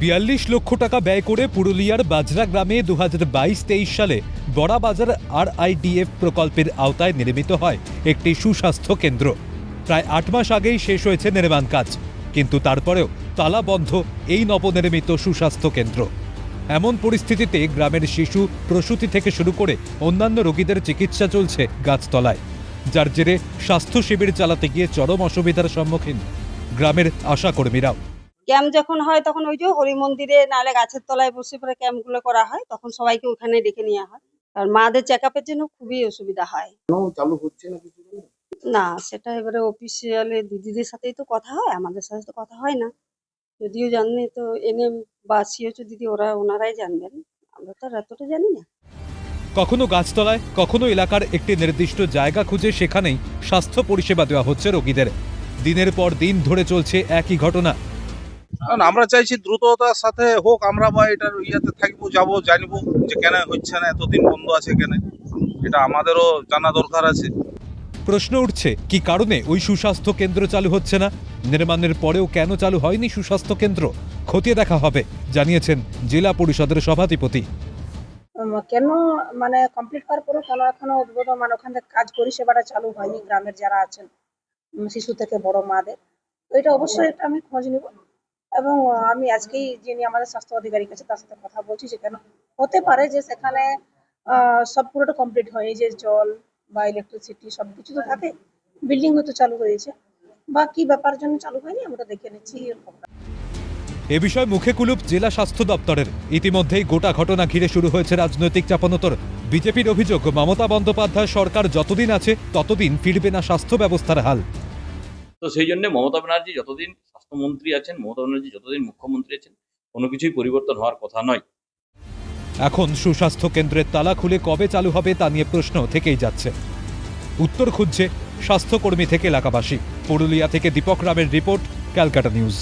বিয়াল্লিশ লক্ষ টাকা ব্যয় করে পুরুলিয়ার বাজরা গ্রামে দু হাজার বাইশ তেইশ সালে বড়াবাজার আরআইডিএফ প্রকল্পের আওতায় নির্মিত হয় একটি সুস্বাস্থ্য কেন্দ্র। প্রায় আট মাস আগেই শেষ হয়েছে নির্মাণ কাজ, কিন্তু তারপরেও তালা বন্ধ এই নবনির্মিত সুস্বাস্থ্য কেন্দ্র। এমন পরিস্থিতিতে গ্রামের শিশু প্রসূতি থেকে শুরু করে অন্যান্য রোগীদের চিকিৎসা চলছে গাছতলায়, যার জেরে স্বাস্থ্য শিবির চালাতে গিয়ে চরম অসুবিধার সম্মুখীন। গ্রামের আশাকর্মীরাও ক্যাম্প যখন হয় তখন ওই যে হরি মন্দিরে নাহলে গাছের তলায় বসে পরে ক্যাম্পগুলো করা হয় তখন সবাইকে ওখানে ডেকে নেওয়া হয়। আর মাদের চেক আপের জন্য খুবই অসুবিধা হয়। চালু হচ্ছে না কিছু না সেটা এবারে অফিসিয়ালে দিদিদের সাথেই তো কথা হয় আমাদের সাথে তো কথা হয় না। যদিও জানি তো এনএম বা সিওচু দিদি ওরা ওনারাই জানবেন। আমরা তো আর এতটা জানি না। কখনো গাছতলায় কখনো এলাকার একটি নির্দিষ্ট জায়গা খুঁজে সেখানেই স্বাস্থ্য পরিষেবা দেওয়া হচ্ছে রোগীদের। দিনের পর দিন ধরে চলছে একই ঘটনা। কারণ আমরা চাইছি দ্রুততার সাথে হোক আমরা বা এটার ইয়েতে থাকব যাব জানব যে কেন হচ্ছে না এতদিন বন্ধ আছে কেন এটা আমাদেরও জানা দরকার আছে। প্রশ্ন উঠছে কি কারণে ওই সুস্বাস্থ্য কেন্দ্র চালু হচ্ছে না? নির্মাণের পরেও কেন চালু হয়নি সুস্বাস্থ্য কেন্দ্র? খতিয়ে দেখা হবে জানিয়েছেন জেলা পরিষদের সভাধিপতি। কেন মানে কমপ্লিট করার পরেও কেন এখনও উদ্বোধন মানে ওখান থেকে কাজ পরিষেবাটা চালু হয়নি গ্রামের যারা আছেন শিশু থেকে বড় মাদের। তো এটা অবশ্যই এটা আমি খোঁজ নিব। এবং আমি আজকেই যিনি আমাদের স্বাস্থ্য আধিকারিক কাছে তার সাথে কথা বলছি যে কেন হতে পারে যে সেখানে আহ, সব পুরোটা কমপ্লিট হয়নি যে জল বা ইলেকট্রিসিটি সব কিছু তো থাকে বিল্ডিং হয়তো চালু হয়েছে বা কি ব্যাপার জন্য চালু হয়নি আমরা দেখে নিচ্ছি এ বিষয়ে মুখে কুলুপ জেলা স্বাস্থ্য দপ্তরের। ইতিমধ্যেই গোটা ঘটনা ঘিরে শুরু হয়েছে রাজনৈতিক চাপানোতর। বিজেপির অভিযোগ মমতা বন্দ্যোপাধ্যায় সরকার যতদিন আছে ততদিন ফিরবে না স্বাস্থ্য ব্যবস্থার হাল। তো সেই জন্য মমতা ব্যানার্জি যতদিন স্বাস্থ্যমন্ত্রী আছেন, মমতা ব্যানার্জি যতদিন মুখ্যমন্ত্রী আছেন, কোনো কিছুই পরিবর্তন হওয়ার কথা নয়। এখন সুস্বাস্থ্য কেন্দ্রের তালা খুলে কবে চালু হবে তা নিয়ে প্রশ্ন থেকেই যাচ্ছে। উত্তর খুঁজছে স্বাস্থ্যকর্মী থেকে এলাকাবাসী। পুরুলিয়া থেকে দীপক রামের রিপোর্ট, ক্যালকাটা নিউজ।